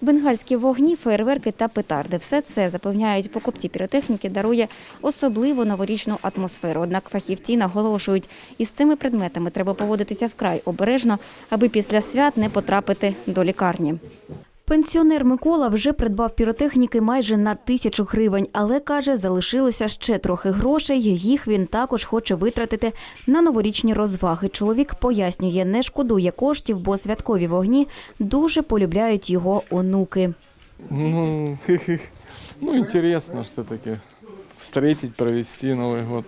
Бенгальські вогні, фейерверки та петарди – все це, запевняють покупці піротехніки, дарує особливу новорічну атмосферу. Однак фахівці наголошують, із цими предметами треба поводитися вкрай обережно, аби після свят не потрапити до лікарні. Пенсіонер Микола вже придбав піротехніки майже на тисячу гривень, але каже, залишилося ще трохи грошей. Їх він також хоче витратити на новорічні розваги. Чоловік пояснює, не шкодує коштів, бо святкові вогні дуже полюбляють його онуки. Ну, ну интересно все-таки встретить, провести Новый год.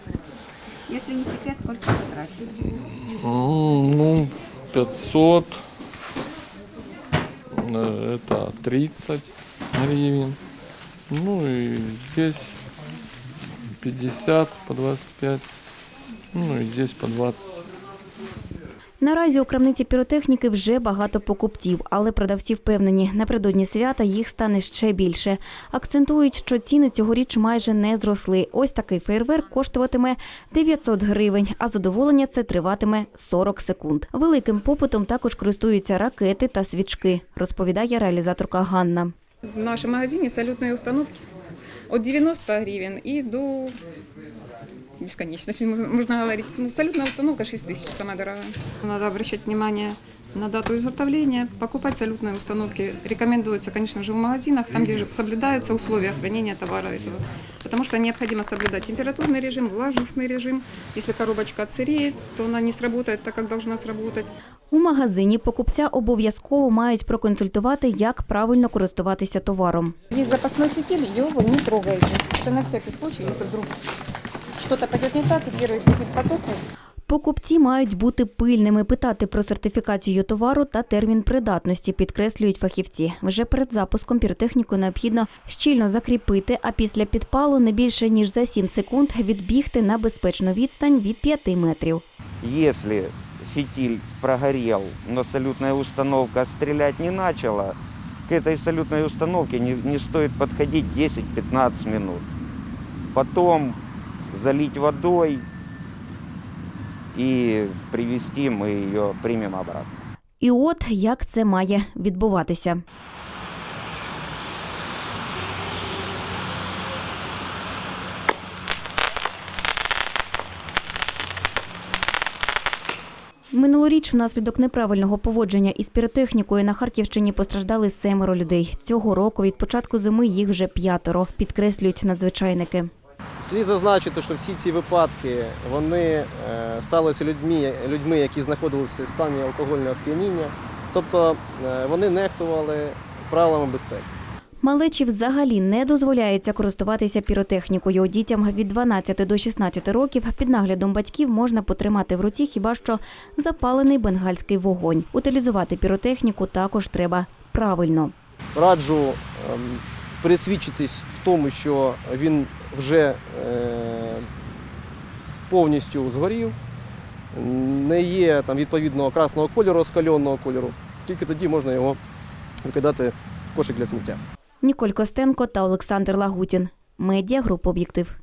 Якщо не секрет, скільки потратили? Ну, 500, э, это 30 гривен. Ну и здесь 50 по 25, ну и здесь по 20. Наразі у крамниці піротехніки вже багато покупців, але продавці впевнені, напередодні свята їх стане ще більше. Акцентують, що ціни цьогоріч майже не зросли. Ось такий фейерверк коштуватиме 900 гривень, а задоволення це триватиме 40 секунд. Великим попитом також користуються ракети та свічки, розповідає реалізаторка Ганна. В нашем магазине салютные установки от 90 гривен и до бесконечности, м- можно говорить. Ну, салютная установка 6 тысяч, самая дорогая. Надо обращать внимание на дату изготовления. Покупать салютные установки рекомендуется, конечно же, в магазинах, там, где же соблюдаются условия хранения товара этого. Потому что необходимо соблюдать температурный режим, влажностный режим. Если коробочка отсыреет, то она не сработает так, как должна сработать. У магазині покупця обов'язково мають проконсультувати, як правильно користуватися товаром. Есть запасной фитиль, ее вы не трогаете. Это на всякий случай, если вдруг что-то пойдет не так, и первый фитиль потухнет. Покупці мають бути пильними, питати про сертифікацію товару та термін придатності, підкреслюють фахівці. Вже перед запуском піротехніку необхідно щільно закріпити, а після підпалу не більше ніж за 7 секунд відбігти на безпечну відстань від 5 метрів. Если фитиль прогорел, но салютная установка стрелять не начала, к этой салютной установке не, не стоит подходить 10-15 минут. Потом залить водой и привести мы ее, примем обратно. І от як це має відбуватися. Минулоріч внаслідок неправильного поводження із піротехнікою на Харківщині постраждали семеро людей. Цього року від початку зими їх вже п'ятеро, підкреслюють надзвичайники. Слід зазначити, що всі ці випадки вони е, сталися людьми, людьми, які знаходилися в стані алкогольного сп'яніння, тобто е, вони нехтували правилами безпеки. Малечі взагалі не дозволяється користуватися піротехнікою. Дітям від 12 до 16 років під наглядом батьків можна потримати в руці хіба що запалений бенгальський вогонь. Утилізувати піротехніку також треба правильно. Раджу ем, пересвідчитись в тому, що він вже е, повністю згорів, не є там відповідного красного кольору, скальонного кольору. Тільки тоді можна його викидати в кошик для сміття. Ніколь Костенко та Олександр Лагутін. Медіа група «Об'єктив».